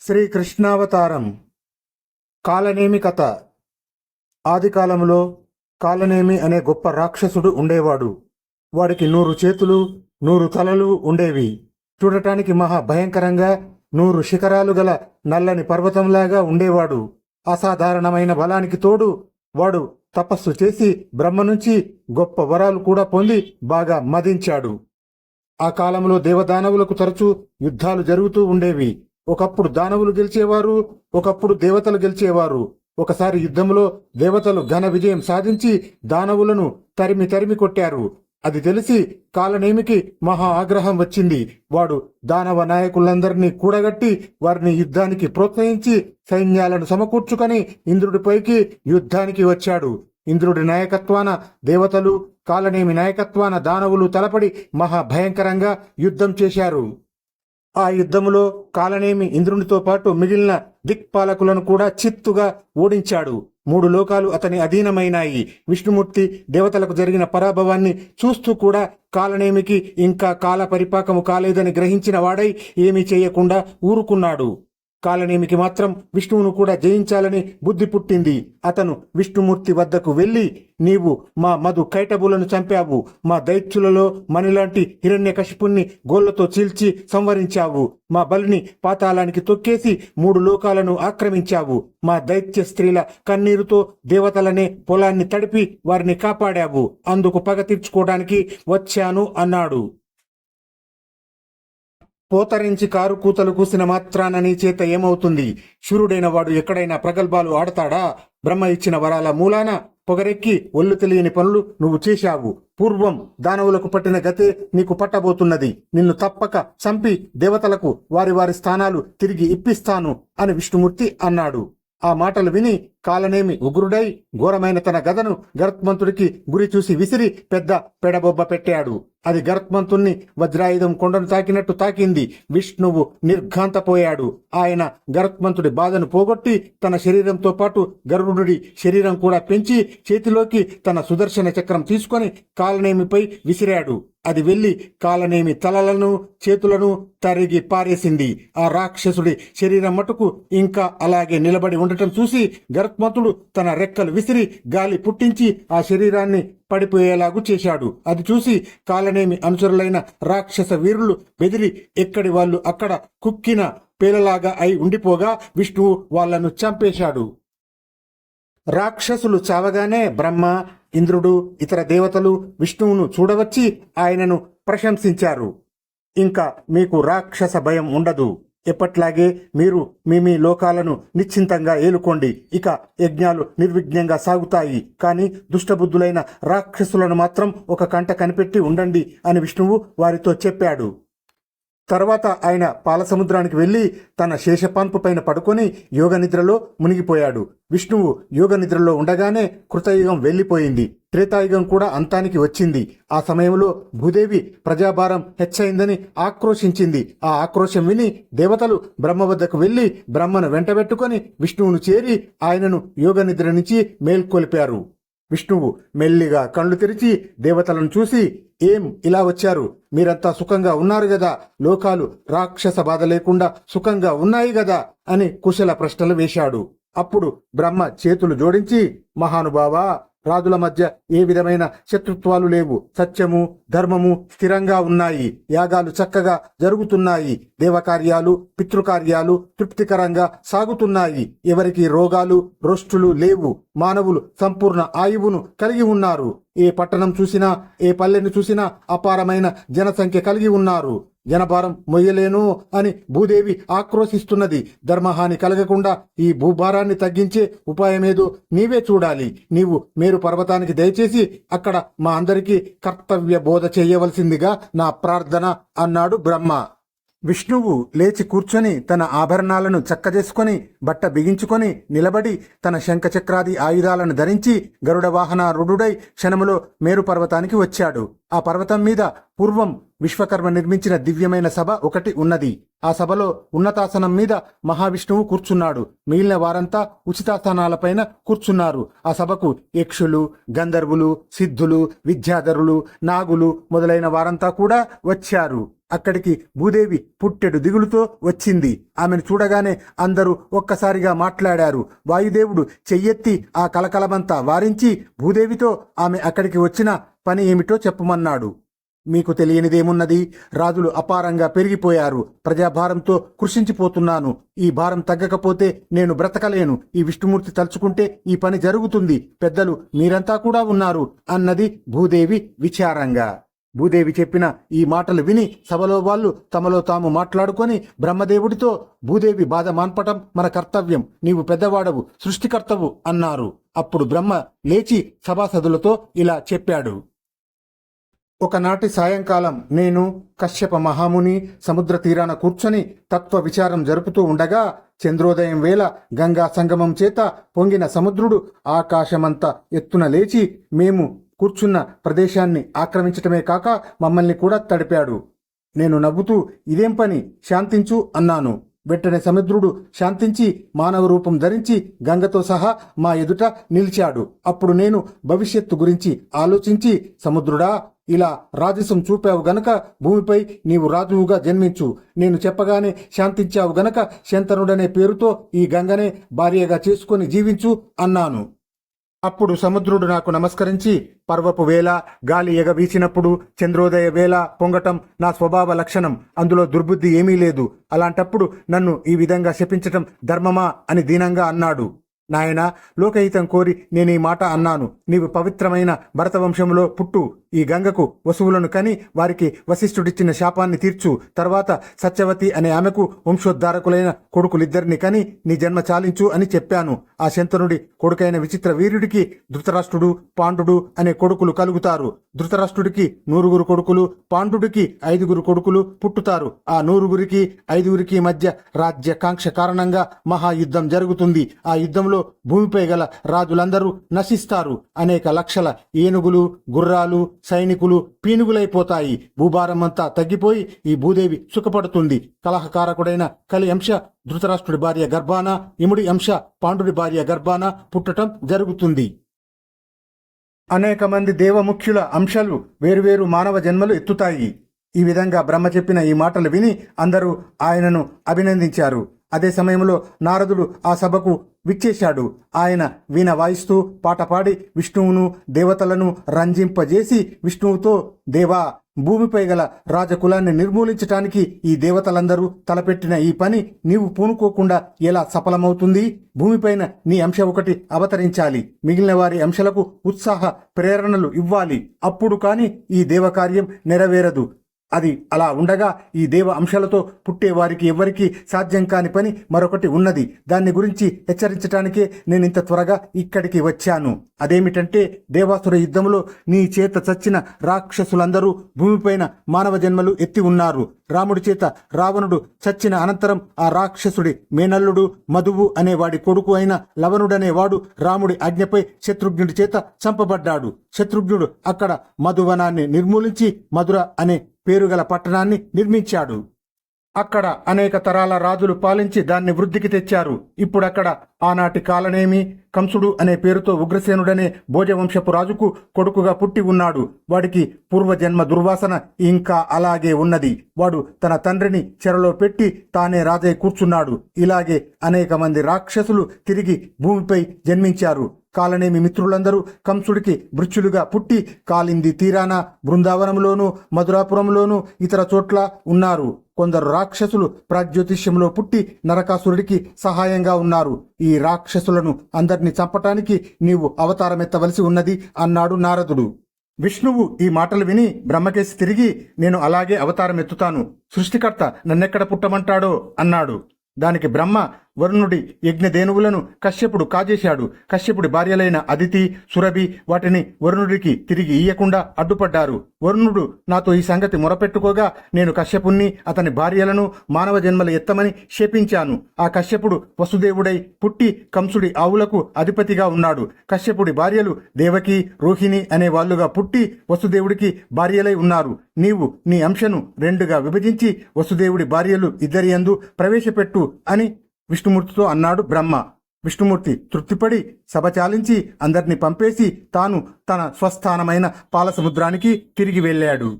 శ్రీ కృష్ణావతారం కాలనేమి కథ. ఆదికాలంలో కాలనేమి అనే గొప్ప రాక్షసుడు ఉండేవాడు. వాడికి నూరు చేతులు నూరు తలలు ఉండేవి. చూడటానికి మహా భయంకరంగా నూరు శిఖరాలు గల నల్లని పర్వతంలాగా ఉండేవాడు. అసాధారణమైన బలానికి తోడు వాడు తపస్సు చేసి బ్రహ్మ నుంచి గొప్ప వరాలు కూడా పొంది బాగా మదించాడు. ఆ కాలంలో దేవదానవులకు తరచూ యుద్ధాలు జరుగుతూ ఉండేవి. ఒకప్పుడు దానవులు గెలిచేవారు ఒకప్పుడు దేవతలు గెలిచేవారు. ఒకసారి యుద్ధంలో దేవతలు ఘన విజయం సాధించి దానవులను తరిమి తరిమి కొట్టారు. అది తెలిసి కాలనేమికి మహా ఆగ్రహం వచ్చింది. వాడు దానవ నాయకులందరినీ కూడగట్టి వారిని యుద్ధానికి ప్రోత్సహించి సైన్యాలను సమకూర్చుకొని ఇంద్రుడిపైకి యుద్ధానికి వచ్చాడు. ఇంద్రుడి నాయకత్వాన దేవతలు కాలనేమి నాయకత్వాన దానవులు తలపడి మహా భయంకరంగా యుద్ధం చేశారు. ఆ యుద్ధములో కాలనేమి ఇంద్రునితో పాటు మిగిలిన దిక్పాలకులను కూడా చిత్తుగా ఓడించాడు. మూడు లోకాలు అతని అధీనమైనాయి. విష్ణుమూర్తి దేవతలకు జరిగిన పరాభవాన్ని చూస్తూ కూడా కాలనేమికి ఇంకా కాల పరిపాకము కాలేదని గ్రహించిన వాడై ఏమీ చేయకుండా ఊరుకున్నాడు. కాలనేమికి మాత్రం విష్ణువును కూడా జయించాలని బుద్ధి పుట్టింది. అతను విష్ణుమూర్తి వద్దకు వెళ్ళి నీవు మా మధు కైటబులను చంపావు. మా దైత్యులలో మనిలాంటి హిరణ్యకశిపుణ్ణి గోళ్ళతో చీల్చి సంవరించావు. మా బలిని పాతాళానికి తొక్కేసి మూడు లోకాలను ఆక్రమించావు. మా దైత్య స్త్రీల కన్నీరుతో దేవతలనే పొలాన్ని తడిపి వారిని కాపాడావు. అందుకు పగ తీర్చుకోవడానికి వచ్చాను అన్నాడు. పోతరించి కారు కూతలు కూసిన మాత్రాన నీ చేత ఏమవుతుంది? శూరుడైన వాడు ఎక్కడైనా ప్రగల్భాలు ఆడతాడా? బ్రహ్మ ఇచ్చిన వరాల మూలాన పొగరెక్కి ఒళ్ళు తెలియని పనులు నువ్వు చేశావు. పూర్వం దానవులకు పట్టిన గతే నీకు పట్టబోతున్నది. నిన్ను తప్పక చంపి దేవతలకు వారి వారి స్థానాలు తిరిగి ఇప్పిస్తాను అని విష్ణుమూర్తి అన్నాడు. ఆ మాటలు విని కాలనేమి ఉగ్రుడై ఘోరమైన తన గదను గరుత్మంతుడికి గురి చూసి విసిరి పెద్ద పెడబొబ్బ పెట్టాడు. అది గరుత్మంతుణ్ణి వజ్రాయుధం కొండను తాకినట్టు తాకింది. విష్ణువు నిర్ఘాంతపోయాడు. ఆయన గరుత్మంతుడి బాధను పోగొట్టి తన శరీరంతో పాటు గరుడుడి శరీరం కూడా పెంచి చేతిలోకి తన సుదర్శన చక్రం తీసుకొని కాలనేమిపై విసిరాడు. అది వెళ్ళి కాలనేమి తలలను చేతులను తరిగి పారేసింది. ఆ రాక్షసుడి శరీరం మటుకు ఇంకా అలాగే నిలబడి ఉండటం చూసి గరుత్మంతుడు తన రెక్కలు విసిరి గాలి పుట్టించి ఆ శరీరాన్ని పడిపోయేలాగు చేశాడు. అది చూసి కాలనేమి అనుచరులైన రాక్షస వీరులు బెదిరి ఎక్కడి వాళ్ళు అక్కడ కుక్కిన పేలలాగా అయి ఉండిపోగా విష్ణువు వాళ్ళను చంపేశాడు. రాక్షసులు చావగానే బ్రహ్మ ఇంద్రుడు ఇతర దేవతలు విష్ణువును చూడవచ్చి ఆయనను ప్రశంసించారు. ఇంకా మీకు రాక్షస భయం ఉండదు. ఎప్పట్లాగే మీరు మీ మీ లోకాలను నిశ్చింతంగా ఏలుకోండి. ఇక యజ్ఞాలు నిర్విఘ్నంగా సాగుతాయి. కానీ దుష్టబుద్ధులైన రాక్షసులను మాత్రం ఒక కంట కనిపెట్టి ఉండండి అని విష్ణువు వారితో చెప్పాడు. తర్వాత ఆయన పాలసముద్రానికి వెళ్ళి తన శేషపాన్పు పైన పడుకొని యోగ నిద్రలో మునిగిపోయాడు. విష్ణువు యోగ నిద్రలో ఉండగానే కృతయుగం వెళ్ళిపోయింది త్రేతాయుగం కూడా అంతానికి వచ్చింది. ఆ సమయంలో భూదేవి ప్రజాభారం హెచ్చయిందని ఆక్రోశించింది. ఆ ఆక్రోశం విని దేవతలు బ్రహ్మ వద్దకు వెళ్ళి బ్రహ్మను వెంటబెట్టుకొని విష్ణువును చేరి ఆయనను యోగ నిద్ర నుంచి మేల్కొల్పారు. విష్ణువు మెల్లిగా కళ్ళు తెరిచి దేవతలను చూసి ఏం ఇలా వచ్చారు? మీరంతా సుఖంగా ఉన్నారు గదా? లోకాలు రాక్షస బాధ లేకుండా సుఖంగా ఉన్నాయి గదా? అని కుశల ప్రశ్నలు వేశాడు. అప్పుడు బ్రహ్మ చేతులు జోడించి మహానుభావా రాజుల మధ్య ఏ విధమైన శత్రుత్వాలు లేవు. సత్యము ధర్మము స్థిరంగా ఉన్నాయి. యాగాలు చక్కగా జరుగుతున్నాయి. దేవకార్యాలు పితృకార్యాలు తృప్తికరంగా సాగుతున్నాయి. ఎవరికి రోగాలు రోష్టులు లేవు. మానవులు సంపూర్ణ ఆయువును కలిగి ఉన్నారు. ఏ పట్టణం చూసినా ఏ పల్లెని చూసినా అపారమైన జనసంఖ్య కలిగి ఉన్నారు. జనభారం మొయ్యలేను అని భూదేవి ఆక్రోశిస్తున్నది. ధర్మహాని కలగకుండా ఈ భూభారాన్ని తగ్గించే ఉపాయమేదో నీవే చూడాలి. నీవు మేరు పర్వతానికి దయచేసి అక్కడ మా అందరికీ కర్తవ్య బోధ చేయవలసిందిగా నా ప్రార్థన అన్నాడు బ్రహ్మ. విష్ణువు లేచి కూర్చొని తన ఆభరణాలను చక్కజేసుకొని బట్ట బిగించుకొని నిలబడి తన శంఖచక్రాది ఆయుధాలను ధరించి గరుడ వాహనారుడై క్షణములో మేరు పర్వతానికి వచ్చాడు. ఆ పర్వతం మీద పూర్వం విశ్వకర్మ నిర్మించిన దివ్యమైన సభ ఒకటి ఉన్నది. ఆ సభలో ఉన్నతాసనం మీద మహావిష్ణువు కూర్చున్నాడు. మిగిలిన వారంతా ఉచితాసనాలపైన కూర్చున్నారు. ఆ సభకు యక్షులు గంధర్వులు సిద్ధులు విద్యాధరులు నాగులు మొదలైన వారంతా కూడా వచ్చారు. అక్కడికి భూదేవి పుట్టెడు దిగులుతో వచ్చింది. ఆమెను చూడగానే అందరూ ఒక్కసారిగా మాట్లాడారు. వాయుదేవుడు చెయ్యెత్తి ఆ కలకలమంతా వారించి భూదేవితో ఆమె అక్కడికి వచ్చిన పని ఏమిటో చెప్పమన్నాడు. మీకు తెలియనిదేమున్నది? రాజులు అపారంగా పెరిగిపోయారు. ప్రజాభారంతో కృషించిపోతున్నాను. ఈ భారం తగ్గకపోతే నేను బ్రతకలేను. ఈ విష్ణుమూర్తి తలుచుకుంటే ఈ పని జరుగుతుంది. పెద్దలు మీరంతా కూడా ఉన్నారు అన్నది భూదేవి విచారంగా. భూదేవి చెప్పిన ఈ మాటలు విని సభలో వాళ్ళు తమలో తాము మాట్లాడుకొని బ్రహ్మదేవుడితో భూదేవి బాధ మాన్పటం మన కర్తవ్యం నీవు పెద్దవాడవు సృష్టికర్తవు అన్నారు. అప్పుడు బ్రహ్మ లేచి సభాసదులతో ఇలా చెప్పాడు. ఒకనాటి సాయంకాలం నేను కశ్యప మహాముని సముద్ర తీరాన కూర్చొని తత్వ విచారం జరుపుతూ ఉండగా చంద్రోదయం వేళ గంగా సంగమం చేత పొంగిన సముద్రుడు ఆకాశమంత ఎత్తున లేచి మేము కూర్చున్న ప్రదేశాన్ని ఆక్రమించటమే కాక మమ్మల్ని కూడా తడిపాడు. నేను నవ్వుతూ ఇదేం పని? శాంతించు అన్నాను. వెంటనే సముద్రుడు శాంతించి మానవ రూపం ధరించి గంగతో సహా మా ఎదుట నిలిచాడు. అప్పుడు నేను భవిష్యత్తు గురించి ఆలోచించి సముద్రుడా ఇలా రాజసం చూపావు గనక భూమిపై నీవు రాజువుగా జన్మించు. నేను చెప్పగానే శాంతించావు గనక శంతనుడనే పేరుతో ఈ గంగనే భార్యగా చేసుకొని జీవించు అన్నాను. అప్పుడు సముద్రుడు నాకు నమస్కరించి పర్వపు వేళ గాలి ఎగవీచినప్పుడు చంద్రోదయ వేళ పొంగటం నా స్వభావ లక్షణం అందులో దుర్బుద్ధి ఏమీ లేదు. అలాంటప్పుడు నన్ను ఈ విధంగా శపించటం ధర్మమా అని దీనంగా అన్నాడు. నాయనా లోకహితం కోరి నేను ఈ మాట అన్నాను. నీవు పవిత్రమైన భరతవంశంలో పుట్టు. ఈ గంగకు వసువులను కని వారికి వశిష్ఠుడిచ్చిన శాపాన్ని తీర్చు. తర్వాత సత్యవతి అనే ఆమెకు వంశోద్ధారకులైన కొడుకులిద్దరిని కని నీ జన్మ చాలించు అని చెప్పాను. ఆ శంతనుడి కొడుకైన విచిత్ర వీరుడికి ధృతరాష్ట్రుడు పాండుడు అనే కొడుకులు కలుగుతారు. ధృతరాష్ట్రుడికి నూరుగురు కొడుకులు పాండుడికి ఐదుగురు కొడుకులు పుట్టుతారు. ఆ నూరుగురికి ఐదుగురికి మధ్య రాజ్య కాంక్ష కారణంగా మహాయుద్ధం జరుగుతుంది. ఆ యుద్ధంలో భూమిపై గల రాజులందరూ నశిస్తారు. అనేక లక్షల ఏనుగులు గుర్రాలు సైనికులు పీనుగులైపోతాయి. భూభారమంతా తగ్గిపోయి ఈ భూదేవి సుఖపడుతుంది. కలహకారకుడైన కలి అంశ ధృతరాష్ట్రుడి భార్య గర్భాన ఇముడి అంశ పాండుడి భార్య గర్భాన పుట్టటం జరుగుతుంది. అనేక మంది దేవముఖ్యుల అంశాలు వేరువేరు మానవ జన్మలు ఎత్తుతాయి. ఈ విధంగా బ్రహ్మ చెప్పిన ఈ మాటలు విని అందరూ ఆయనను అభినందించారు. అదే సమయంలో నారదుడు ఆ సభకు విచ్చేశాడు. ఆయన వీణ వాయిస్తూ పాట పాడి విష్ణువును దేవతలను రంజింపజేసి విష్ణువుతో దేవా భూమిపై గల రాజకులాన్ని నిర్మూలించటానికి ఈ దేవతలందరూ తలపెట్టిన ఈ పని నీవు పూనుకోకుండా ఎలా సఫలమవుతుంది? భూమిపైన నీ అంశ ఒకటి అవతరించాలి. మిగిలిన వారి అంశాలకు ఉత్సాహ ప్రేరణలు ఇవ్వాలి. అప్పుడు కాని ఈ దేవకార్యం నెరవేరదు. అది అలా ఉండగా ఈ దేవ అంశాలతో పుట్టే వారికి ఎవ్వరికీ సాధ్యం కాని పని మరొకటి ఉన్నది. దాన్ని గురించి హెచ్చరించటానికే నేను ఇంత త్వరగా ఇక్కడికి వచ్చాను. అదేమిటంటే దేవాసుర యుద్ధంలో నీ చేత చచ్చిన రాక్షసులందరూ భూమిపైన మానవ జన్మలు ఎత్తి ఉన్నారు. రాముడి చేత రావణుడు చచ్చిన అనంతరం ఆ రాక్షసుడి మేనల్లుడు మధువు అనేవాడి కొడుకు అయిన లవణుడనేవాడు రాముడి ఆజ్ఞపై శత్రుఘ్నుడి చేత చంపబడ్డాడు. శత్రుఘ్నుడు అక్కడ మధువనాన్ని నిర్మూలించి మధుర అనే పేరుగల పట్టణాన్ని నిర్మించాడు. అక్కడ అనేక తరాల రాజులు పాలించి దాన్ని వృద్ధికి తెచ్చారు. ఇప్పుడక్కడ ఆనాటి కాలనేమి? కంసుడు అనే పేరుతో ఉగ్రసేనుడనే భోజవంశపు రాజుకు కొడుకుగా పుట్టి ఉన్నాడు. వాడికి పూర్వజన్మ దుర్వాసన ఇంకా అలాగే ఉన్నది. వాడు తన తండ్రిని చెరలో పెట్టి తానే రాజై కూర్చున్నాడు. ఇలాగే అనేక మంది రాక్షసులు తిరిగి భూమిపై జన్మించారు. కాలనేమి మిత్రులందరూ కంసుడికి మృత్యులుగా పుట్టి కాలింది తీరాన బృందావనంలోనూ మధురాపురంలోనూ ఇతర చోట్ల ఉన్నారు. కొందరు రాక్షసులు ప్రాజ్యోతిష్యంలో పుట్టి నరకాసురుడికి సహాయంగా ఉన్నారు. ఈ రాక్షసులను అందరినీ చంపటానికి నీవు అవతారమెత్తవలసి ఉన్నది అన్నాడు నారదుడు. విష్ణువు ఈ మాటలు విని బ్రహ్మకేసి తిరిగి నేను అలాగే అవతారం ఎత్తుతాను సృష్టికర్త నన్నెక్కడ పుట్టమంటాడో? అన్నాడు. దానికి బ్రహ్మ వరుణుడి యజ్ఞధేనువులను కశ్యపుడు కాజేశాడు. కశ్యపుడి భార్యలైన అదితి సురభి వాటిని వరుణుడికి తిరిగి ఇయ్యకుండా అడ్డుపడ్డారు. వరుణుడు నాతో ఈ సంగతి మొరపెట్టుకోగా నేను కశ్యపుణ్ణి అతని భార్యలను మానవ జన్మలు ఎత్తమని శపించాను. ఆ కశ్యపుడు వసుదేవుడై పుట్టి కంసుడి ఆవులకు అధిపతిగా ఉన్నాడు. కశ్యపుడి భార్యలు దేవకి రోహిణి అనే వాళ్ళుగా పుట్టి వసుదేవుడికి భార్యలై ఉన్నారు. నీవు నీ అంశను రెండుగా విభజించి వసుదేవుడి భార్యలు ఇద్దరి యందు ప్రవేశపెట్టు అని విష్ణుమూర్తితో అన్నాడు బ్రహ్మ. విష్ణుమూర్తి తృప్తిపడి సభ చాలించి అందరినీ పంపేసి తాను తన స్వస్థానమైన పాలసముద్రానికి తిరిగి వెళ్ళాడు.